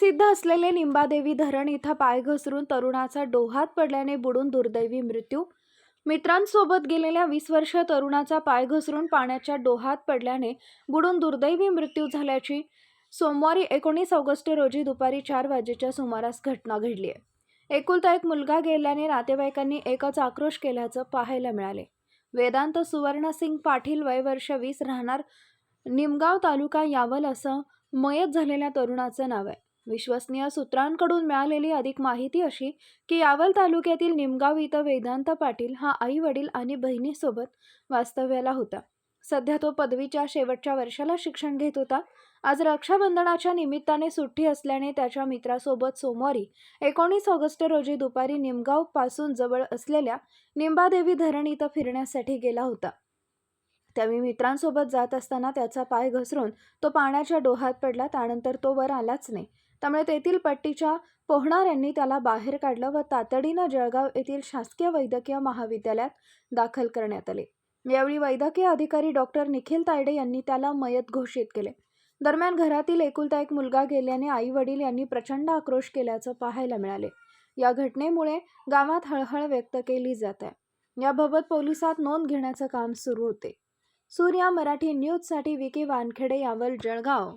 प्रसिद्ध असलेले निंबादेवी धरण इथं पाय घसरून तरुणाचा डोहात पडल्याने बुडून दुर्दैवी मृत्यू. मित्रांसोबत गेलेल्या वीस वर्ष तरुणाचा पाय घसरून पाण्याच्या डोहात पडल्याने बुडून दुर्दैवी मृत्यू झाल्याची सोमवारी एकोणीस ऑगस्ट रोजी दुपारी चार वाजेच्या सुमारास घटना घडली आहे. एकुलता एक मुलगा गेल्याने नातेवाईकांनी एकच आक्रोश केल्याचं पाहायला मिळाले. वेदांत सुवर्णसिंग पाटील वय वर्ष वीस राहणार निमगाव तालुका यावल असं मयत झालेल्या तरुणाचं नाव आहे. विश्वसनीय सूत्रांकडून मिळालेली अधिक माहिती अशी की यावल तालुक्यातील निमगाव इथं वेदांत पाटील हा आई वडील आणि बहिणीसोबत वास्तव्याला होता. सध्या तो पदवीच्या शेवटच्या वर्षाला शिक्षण घेत होता. आज रक्षाबंधनाच्या निमित्ताने सुट्टी असल्याने त्याच्या मित्रासोबत सोमवारी एकोणीस ऑगस्ट रोजी दुपारी निमगावपासून जवळ असलेल्या निंबादेवी धरण इथं फिरण्यासाठी गेला होता. त्यावेळी मित्रांसोबत जात असताना त्याचा पाय घसरून तो पाण्याच्या डोहात पडला. त्यानंतर तो वर आलाच नाही. त्यामुळे तेथील पट्टीच्या पोहणाऱ्यांनी त्याला बाहेर काढलं व तातडीनं जळगाव येथील शासकीय वैद्यकीय महाविद्यालयात दाखल करण्यात आले. यावेळी वैद्यकीय अधिकारी डॉक्टर निखिल तायडे यांनी त्याला मयत घोषित केले. दरम्यान घरातील एकुलता एक मुलगा गेल्याने आई वडील यांनी प्रचंड आक्रोश केल्याचं पाहायला मिळाले. या घटनेमुळे गावात हळहळ व्यक्त केली जात आहे. याबाबत पोलिसात नोंद घेण्याचं काम सुरू होते. सूर्या मराठी न्यूजसाठी विकी वानखेडे यावल जळगाव.